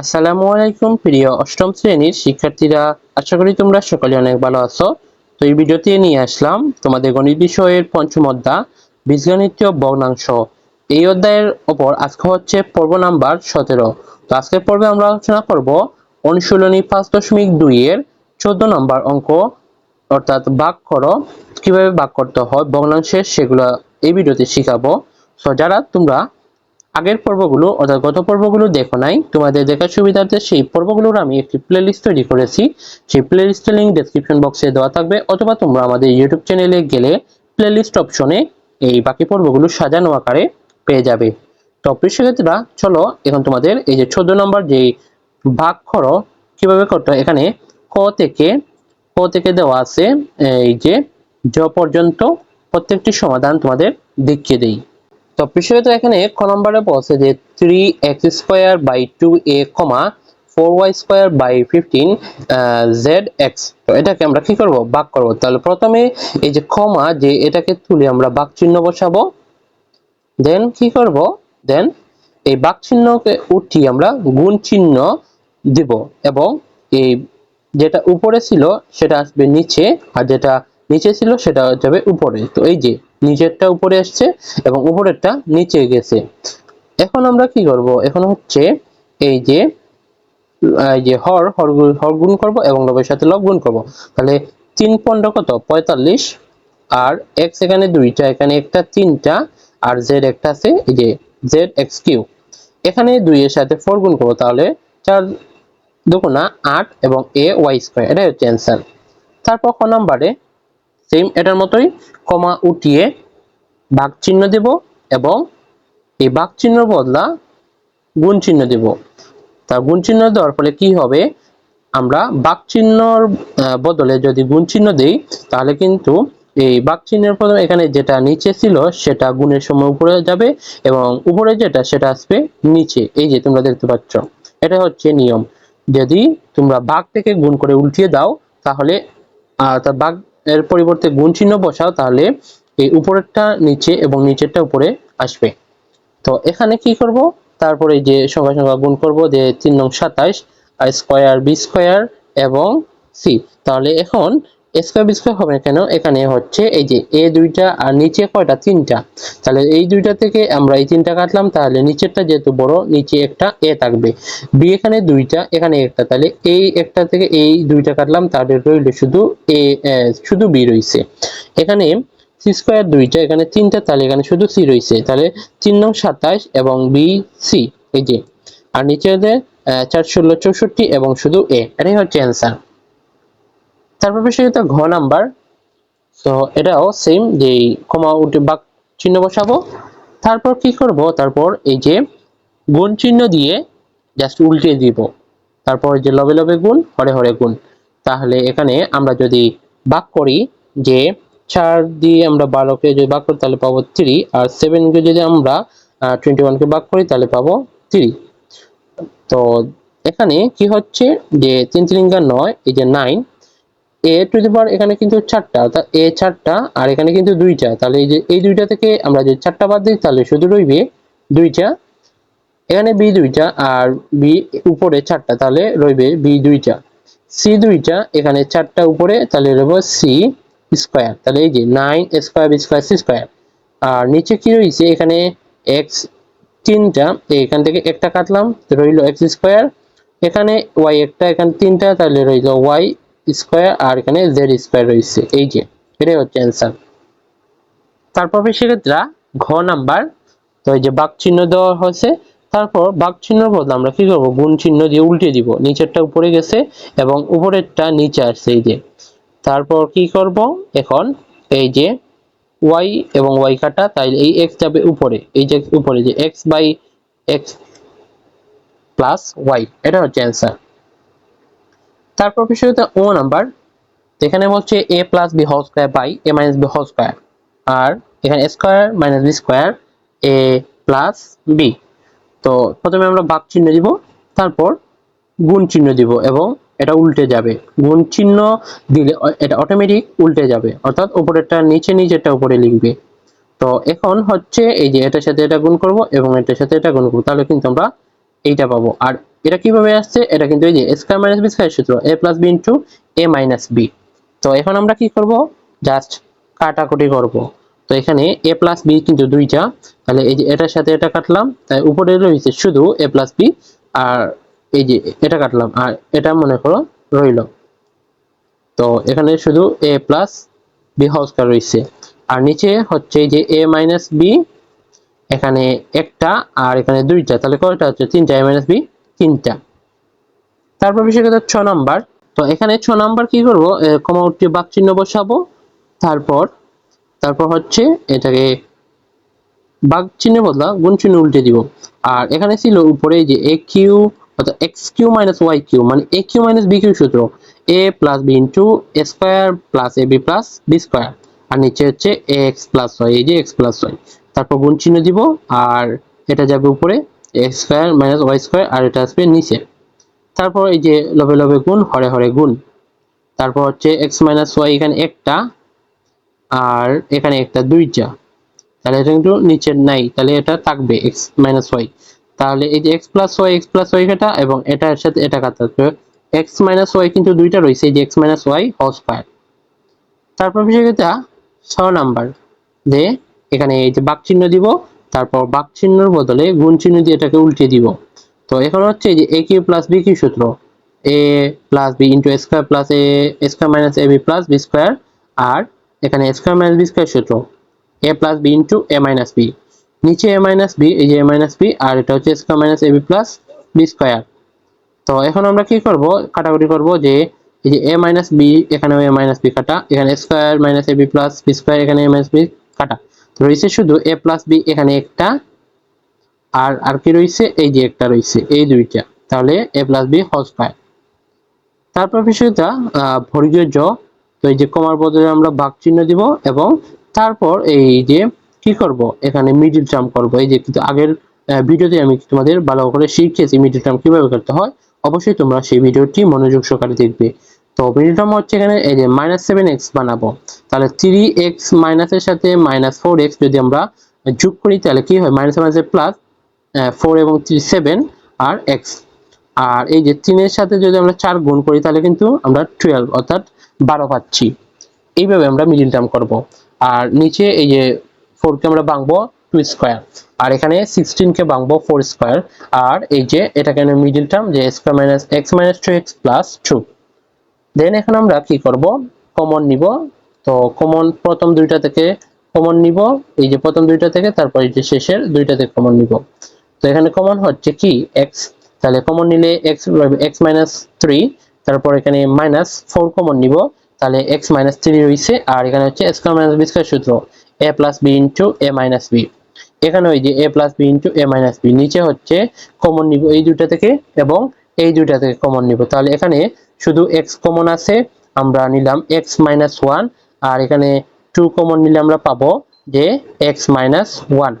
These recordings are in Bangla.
আসসালামু আলাইকুম প্রিয় অষ্টম শ্রেণির শিক্ষার্থীরা। আশা করি তোমরা সকলে অনেক ভালো আছো। তো এই ভিডিওতে নিয়ে আসলাম তোমাদের গণিত বিষয়ের পঞ্চম অধ্যায়, বীজগণিতীয় ভগ্নাংশ। এই অধ্যায়ের ওপর আজকে হচ্ছে পর্ব নাম্বার সতেরো। তো আজকের পর্বে আমরা আলোচনা করব অনুশীলনী পাঁচ দশমিক দুই এর চোদ্দ নম্বর অঙ্ক, অর্থাৎ ভাগ করো, কীভাবে ভাগ করতে হয়, ভগ্নাংশের সেগুলো এই ভিডিওতে শিখাবো। তো যারা তোমরা আগের পর্বগুলো অর্থাৎ গত পর্বগুলো দেখো নাই, তোমাদের দেখার সুবিধার্থে সেই পর্বগুলোর আমি একটি প্লেলিস্ট তৈরি করেছি। সেই প্লেলিস্টের লিঙ্ক ডেসক্রিপশন বক্সে দেওয়া থাকবে, অথবা তোমরা আমাদের ইউটিউব চ্যানেলে গেলে প্লেলিস্ট অপশনে এই বাকি পর্বগুলো সাজানো আকারে পেয়ে যাবে। তো শিক্ষার্থীরা, চলো এখন তোমাদের এই যে চোদ্দ নম্বর যে ভাগ করো কীভাবে করতে হয়, এখানে ক থেকে ক থেকে দেওয়া আছে, এই যে জ পর্যন্ত প্রত্যেকটি সমাধান তোমাদের দেখিয়ে দেই। তো বিষয়ত এখানে ক নম্বরে বলছে যে three X square by two A comma four Y square by fifteen Z X তো এটাকে আমরা কি করব? ভাগ করব। তাহলে প্রথমে এই যে কমা যে এটাকে তুলে আমরা ভাগ চিহ্ন বসাবো। দেন কি করব? দেন এই ভাগ চিহ্নকে উঠিয়ে আমরা গুণ চিহ্ন দিব এবং এই যেটা উপরে ছিল সেটা আসবে নিচে, আর যেটা নিচে ছিল সেটা যাবে উপরে। তো এই যে নিচেরটা উপরে আসছে এবং উপরেরটা নিচে গেছে। এখন আমরা কি করব? এখন হচ্ছে এই যে এই যে হর হর গুণ- করব এবং লবের সাথে লব গুণ করব। তাহলে তিন পনেরো কত? পঁয়তাল্লিশ। আর এক্স এখানে দুইটা, এখানে একটা তিনটা, আর জেড একটা আছে, এই যে জেড এক্স কিউ এখানে দুইয়ের সাথে ফোর গুণ করব, তাহলে চার দুগুণা আট এবং এ ওয়াই স্কোয়ার এটাই হচ্ছে অ্যান্সার তারপর ক নাম্বারে সেম এটার মতোই কমা উঠিয়ে ভাগ চিহ্ন দেব এবং এই ভাগ চিহ্নর বদলা গুণ চিহ্ন দেব। তা গুণ চিহ্ন দেওয়ার ফলে কি হবে? আমরা বাক চিহ্নর বদলে যদি গুণ চিহ্ন দেই, তাহলে কিন্তু এই বাক চিহ্নের প্রথমে এখানে যেটা নিচে ছিল সেটা গুণের সময় উপরে যাবে এবং উপরে যেটা সেটা আসবে নিচে। এই যে তোমরা দেখতে পাচ্ছ, এটা হচ্ছে নিয়ম। যদি তোমরা বাঘ থেকে গুণ করে উল্টিয়ে দাও, তাহলে বাঘ এর পরিবর্তে গুণ চিহ্ন বসাও তাহলে এই উপরেরটা নিচে এবং নিচেরটা উপরে আসবে। তো এখানে কি করব? তারপরে যে সংখ্যা সংখ্যা গুণ করব যে তিন নং আর স্কোয়ার, বি স্কোয়ার এবং সি। তাহলে এখন স্কোয়ার বি স্কোয়ার হবে কেন? এখানে হচ্ছে এই যে এ দুইটা আর নিচে কয়টা? তিনটা। তাহলে এই দুইটা থেকে আমরা এই তিনটা কাটলাম, তাহলে নিচেরটা যেহেতু বড়, নিচে একটা এ থাকবে। বি এখানে দুইটা, এখানে একটা। তাহলে এই একটা থেকে এই দুইটা কাটলাম, তাহলে রইল শুধু এ শুধু বি রইছে। এখানে সি স্কোয়ার দুইটা, এখানে তিনটা, তাহলে এখানে শুধু সি রয়েছে তাহলে তিন নং সাতাশ এবং বি সি, এই যে। আর নিচে চার ষোলো চৌষট্টি এবং শুধু এ, এটাই হচ্ছে অ্যান্সার তারপর বিষয়টা ঘ নাম্বার তো এটাও সেম যে কমা উঠে বাক চিহ্ন বসাবো তারপর কি করব তারপর এই যে গুণ চিহ্ন দিয়ে জাস্ট উল্টে দিব তারপর যে লবে লবে গুণ হরে হরে গুণ তাহলে এখানে আমরা যদি ভাগ করি যে চার দিয়ে আমরা বারোকে যদি ভাগ করি তাহলে পাবো থ্রি আর সেভেনকে যদি আমরা টোয়েন্টি ওয়ানকে ভাগ করি তাহলে পাবো থ্রি তো এখানে কি হচ্ছে যে তিন তিরিঙ্গা নয় এই যে নাইন এ টু দি পাওয়ার এখানে কিন্তু চারটা, অর্থাৎ এ চারটা আর এখানে কিন্তু দুইটা। তাহলে এই যে, এই দুইটা থেকে আমরা যদি চারটা বাদ দিই, তাহলে শুধু রইবে দুইটা। এখানে বি দুইটা আর বি উপরে চারটা, তাহলে রইবে বি দুইটা। সি দুইটা, এখানে চারটা উপরে, তাহলে রইব সি স্কোয়ার তাহলে এই যে nine square square C square আর নিচে কি রয়েছে এখানে এক্স তিনটা, এখান থেকে একটা কাটলাম, রইল এক্স স্কোয়ার এখানে ওয়াই একটা, এখানে তিনটা, তাহলে রইল ওয়াই স্কোয়ার আর এখানে জেড স্কোয়ার রয়েছে। এই যে, এটাই হচ্ছে অ্যান্সার তারপর সেক্ষেত্রে ঘ নাম্বার, তো এই যে বাক চিহ্ন দেওয়া হয়েছে। তারপর বাক চিহ্ন বদলে আমরা কি করব? গুণ চিহ্ন দিয়ে উল্টে দিব। নিচেরটা উপরে গেছে এবং উপরেরটা নিচে আসছে এই যে। তারপর কি করব? এখন এই যে ওয়াই এবং ওয়াই কাটা তাই এই এক্স যাবে উপরে। এই যে উপরে যে X by X plus Y এটা হচ্ছে অ্যান্সার তারপর বিষয়টা ও নাম্বার এখানে বলছে A plus B whole square by A minus B whole square আর এখানে square minus B square A plus B তো প্রথমে আমরা ভাগ চিহ্ন দিব, তারপর গুণ চিহ্ন দিব এবং এটা উল্টে যাবে। গুণ চিহ্ন দিলে এটা অটোমেটিক উল্টে যাবে, অর্থাৎ উপরেরটা নিচে, নিচেরটা উপরে লিখবে। তো এখন হচ্ছে এই যে এটার সাথে এটা গুণ করব এবং এটার সাথে এটা গুণ করব, তাহলে কিন্তু আমরা এইটা পাবো। আর এটা কীভাবে আসছে? এটা কিন্তু এই যে স্কয়ার মাইনাস বি স্কয়ার সূত্র A plus B into A minus B তো এখন আমরা কি করব? জাস্ট কাটাকুটি করব। তো এখানে এ প্লাস বি কিন্তু দুইটা। তাহলে এই যে এটার সাথে এটা কাটলাম, তাই উপরে রয়েছে শুধু এ প্লাস বি আর এই যে এটা কাটলাম, আর এটা মনে করো রইল। তো এখানে শুধু A plus B whole square রয়েছে। আর নিচে হচ্ছে এই যে এ মাইনাস বি এখানে একটা, আর এখানে দুইটা। তাহলে কয়টা হচ্ছে? তিনটা এ মাইনাস বি তিনটা। তারপর বিষয় কথা ছ নাম্বার। তো এখানে ছ নাম্বার কি করব? কমা উঠে বাক চিহ্ন বসাবো। তারপর তারপর হচ্ছে এটাকে বাঘ চিহ্ন বদলা, গুণ চিহ্ন উল্টে দিব। আর এখানে ছিল উপরে যে এ কিউ অর্থাৎ X cube minus Y cube মানে A cube minus B cube সূত্র। A plus B into A square plus A B plus B square আর নিচে হচ্ছে এ এক্স প্লাস ওয়াই এই যে এক্স প্লাস ওয়াই তারপর গুণ চিহ্ন দিব, আর এটা যাবে উপরে এক্স মাইনাস ওয়াই স্কোয়ার আর এটা আসবে নিচে। তারপর এই যে লবে লবে গুণ, হরে হরে গুণ। তারপর হচ্ছে এক্স মাইনাস ওয়াই এখানে একটা, আর এখানে একটা দুইটা। তাহলে এটা কিন্তু নিচের নাই, তাহলে এটা থাকবে এক্স মাইনাস ওয়াই তাহলে এই যে X plus Y X plus Y কাটা এবং এটার সাথে এটা কাটা এক্স মাইনাস ওয়াই কিন্তু দুইটা রয়েছে, এই যে X minus Y whole square তারপর বিষয়টা ছ নাম্বার। যে এখানে এই যে বাক চিহ্ন দিব তারপর বাক চিহ্নর বদলে গুণ চিহ্ন দিয়ে এটাকে উল্টে দিব। তো এখন হচ্ছে যে A cube plus B cube সূত্র A plus B into square plus A square minus A B plus B square আর এখানে স্কোয়ার মাইনাস বি স্কোয়ার সূত্র A plus B into A minus B নিচে এ মাইনাস বি এই যে এ মাইনাস বি আর এটা হচ্ছে square minus A B plus B square তো এখন আমরা কি করব, কাটাকুটি করব যে এই যে এ মাইনাস বি এখানে এ মাইনাস বি কাটা, এখানে square minus A B plus B square এখানে এ মাইনাস বি কাটা। রয়েছে শুধু এ প্লাস বি এখানে একটা, আর আর কি রয়েছে? এই যে একটা রয়েছে, এই দুইটা। তাহলে A plus B whole square তারপর বিষয়টা ভরিজয় জ। তো এই যে কমার বদলে আমরা ভাগ চিহ্ন দিব এবং তারপর এই যে কি করব? এখানে মিডিল টার্ম করব। এই যে কিন্তু আগের ভিডিওতে আমি তোমাদের ভালো করে শিখিয়েছি মিডিল টার্ম কীভাবে করতে হয়। অবশ্যই তোমরা সেই ভিডিওটি মনোযোগ সহকারে দেখবে। তো টার্ম হচ্ছে এখানে এই যে মাইনাস সেভেন এক্স বানাবো। তাহলে থ্রি এক্স মাইনাসের সাথে মাইনাস ফোর এক্স যদি আমরা যোগ করি, তাহলে কি হয়? মাইনাস মাইনাসে প্লাস ফোর এবং থ্রি সেভেন আর এক্স আর এই যে তিনের সাথে যদি আমরা চার গুণ করি, তাহলে কিন্তু আমরা টুয়েলভ অর্থাৎ বারো পাচ্ছি। এইভাবে আমরা মিডিল টার্ম করব। আর নিচে এই যে ফোরকে আমরা ভাঙবো টু স্কোয়ার আর এখানে সিক্সটিনকে ভাঙবো ফোর স্কোয়ার আর এই যে এটাকে মিডিল টার্ম যে square minus x minus two x plus two then এখন আমরা কি করব? কমন নিব। তো কমন প্রথম দুইটা থেকে কমন নিব। এই যে প্রথম দুইটা থেকে, তারপর এই যে শেষের দুইটা থেকে কমন নিব। তো এখানে কমন হচ্ছে কি? এক্স তাহলে কমন নিলে এক্স মাইনাস থ্রি তারপর এখানে মাইনাস ফোর কমন নিব। তাহলে মাইনাস থ্রি রয়েছে, আর এখানে হচ্ছে স্কোয়ার মাইনাস বি স্কোয়ার সূত্র। ইন্টু এ মাইনাস বি এখানে ওই যে ইন্টু এ মাইনাস বি নিচে হচ্ছে কমন নিব এই দুইটা থেকে, এবং এই দুইটা থেকে কমন নিব। তাহলে এখানে শুধু এক্স কমন আছে, আমরা নিলাম এক্স মাইনাস ওয়ান আর এখানে টু কমন নিলে আমরা পাবো যে এক্স মাইনাস ওয়ান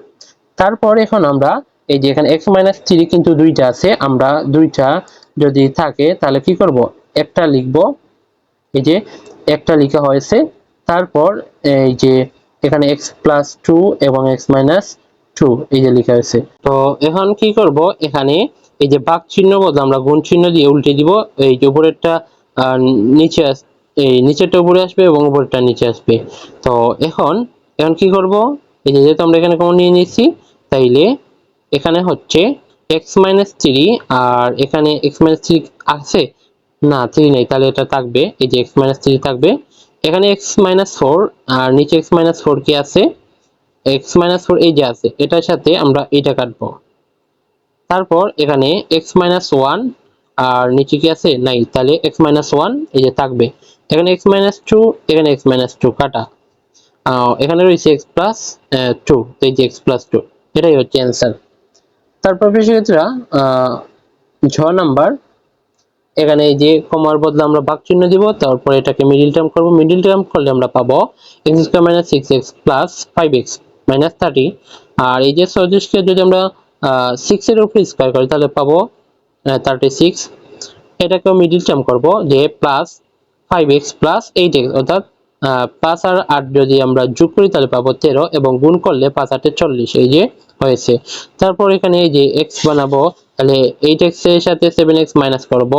তারপর এখন আমরা এই যে এখানে এক্স মাইনাস থ্রি কিন্তু দুইটা আছে, আমরা দুইটা যদি থাকে তাহলে কি করব? একটা লিখব, এই যে একটা লেখা হয়েছে, তারপর এই যে এখানে এক্স প্লাস টু এবং এক্স মাইনাস টু এই যে লেখা হয়েছে। তো এখন কি করব? এখানে এই যে বাক চিহ্ন বদলে আমরা গুণ চিহ্ন দিয়ে উল্টে দিব, এই যে উপরেরটা নিচে আস- এই নিচেরটা উপরে আসবে এবং উপরেরটা নিচে আসবে। তো এখন এখন কি করব? এই যে যেহেতু আমরা এখানে কমন নিয়ে নিয়েছি তাইলে এখানে হচ্ছে এক্স মাইনাস থ্রি আর এখানে এক্স মাইনাস থ্রি আছে? না থ্রি নেই, তাহলে এটা থাকবে, এই যে এক্স মাইনাস থ্রি থাকবে। এখানে এক্স মাইনাস ফোর আর নিচে এক্স মাইনাস ফোর কি আছে? এক্স মাইনাস ফোর এই যে আছে, এটার সাথে আমরা এটা কাটবো। তারপর এখানে এক্স মাইনাস ওয়ান আর নিচে কি আছে? নাই। তাহলে এক্স মাইনাস ওয়ান এই যে থাকবে। এখানে এক্স মাইনাস টু এখানে এক্স মাইনাস টু কাটা। এখানে রয়েছে এক্স প্লাস টু এই যে এক্স প্লাস টু এটাই হচ্ছে অ্যান্সার তারপর সেক্ষেত্রে ছ নাম্বার এখানে এই যে কমার বদলে আমরা ভাগ চিহ্ন দিব, তারপর এটাকে মিডিল টার্ম করব। মিডিল টার্ম করলে আমরা পাবো x square minus six x plus five x minus thirty আর এই যে চৌত্রিশকে যদি আমরা সিক্স এর উপরে স্কোয়ার করি, তাহলে পাবো থার্টি সিক্স এটাকেও মিডিল টার্ম করব, যে plus five x plus eight x অর্থাৎ পাঁচ আর আট যদি আমরা যোগ করি, তাহলে পাবো তেরো এবং গুণ করলে পাঁচ আটে চল্লিশ, এই যে হয়েছে। তারপর এখানে এই যে এক্স বানাবো, তাহলে এইট এর সাথে সেভেন এক্স মাইনাস করব।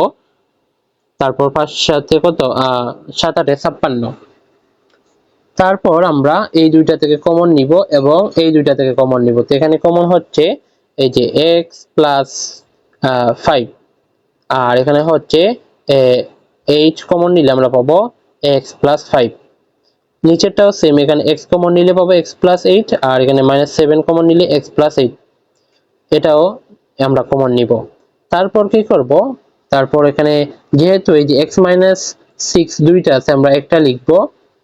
তারপর পাঁচ সাথে কত? সাত আটে ছাপ্পান্ন। তারপর আমরা এই দুইটা থেকে কমন নিব এবং এই দুইটা থেকে কমন নিব। তো এখানে কমন হচ্ছে এই যে এক্স প্লাস ফাইভ আর এখানে হচ্ছে এইট কমন নিলে আমরা পাবো এক্স প্লাস ফাইভ নিচেরটাও সেম এখানে এক্স কমন নিলে পাবো এক্স প্লাস এইট আর এখানে মাইনাস সেভেন কমন নিলে এক্স প্লাস এইট এটাও আমরা কমন নিব। তারপর কি করব? তারপর এখানে যেহেতু এই যে এক্স মাইনাস সিক্স দুইটা আছে, আমরা একটা লিখব,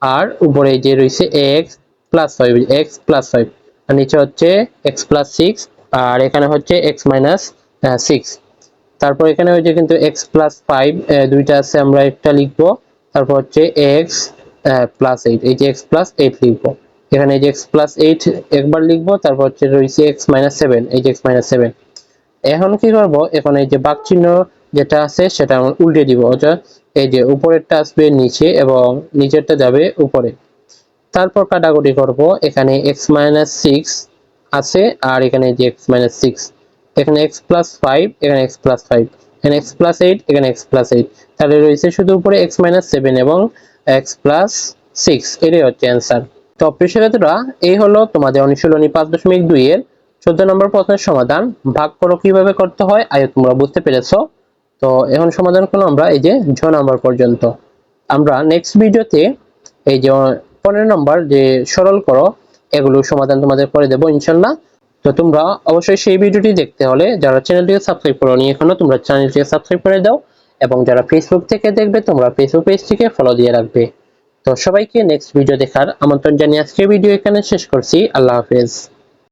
আর উপরে যে রয়েছে x plus five x plus five আর নিচে হচ্ছে এক্স প্লাস সিক্স আর এখানে হচ্ছে এক্স মাইনাস সিক্স তারপর এখানে হচ্ছে কিন্তু এক্স প্লাস ফাইভ দুইটা আছে, আমরা একটা লিখব। তারপর হচ্ছে এক্স প্লাস এইট এই যে এক্স প্লাস এইট লিখব। এখানে এই যে এক্স প্লাস এইট একবার লিখব, তারপর হচ্ছে রয়েছে এক্স মাইনাস সেভেন এই যে এক্স মাইনাস সেভেন এখন কি করব? এখন এই যে বাক চিহ্ন যেটা আছে, সেটা আমরা উল্টে দিব। অর্থাৎ এই যে উপরেরটা আসবে নিচে এবং নিচেরটা যাবে উপরে। তারপর কাটাকুটি করব। এখানে এক্স মাইনাস সিক্স আছে, আর এখানে যে এক্স মাইনাস সিক্স এখানে এক্স প্লাস ফাইভ এখানে এক্স প্লাস ফাইভ এখানে এক্স প্লাস এইট এখানে এক্স প্লাস এইট তাহলে রয়েছে শুধু উপরে এক্স মাইনাস সেভেন এবং এক্স প্লাস সিক্স এটাই হচ্ছে অ্যান্সার তো শিক্ষার্থীরা এই হলো তোমাদের অনুশীলনী পাঁচ দশমিক দুই এর চোদ্দ নম্বর প্রশ্নের সমাধান। ভাগ করো কীভাবে করতে হয় আয়ো তোমরা বুঝতে পেরেছ। তো এখন সমাধান করল আমরা এই যে ছ নম্বর পর্যন্ত। আমরা নেক্সট ভিডিওতে এই যে পনেরো নম্বর যে সরল করো এগুলো সমাধান তোমাদের করে দেবো, ইনশাল্লাহ। তো তোমরা অবশ্যই সেই ভিডিওটি দেখতে হলে যারা চ্যানেলটিকে সাবস্ক্রাইব করো নি এখনও, তোমরা চ্যানেলটিকে সাবস্ক্রাইব করে দাও এবং যারা ফেসবুক থেকে দেখবে, তোমরা ফেসবুক পেজটিকে ফলো দিয়ে রাখবে। তো সবাইকে নেক্সট ভিডিও দেখার আমন্ত্রণ জানিয়ে আজকে ভিডিও এখানে শেষ করছি। আল্লাহ হাফেজ।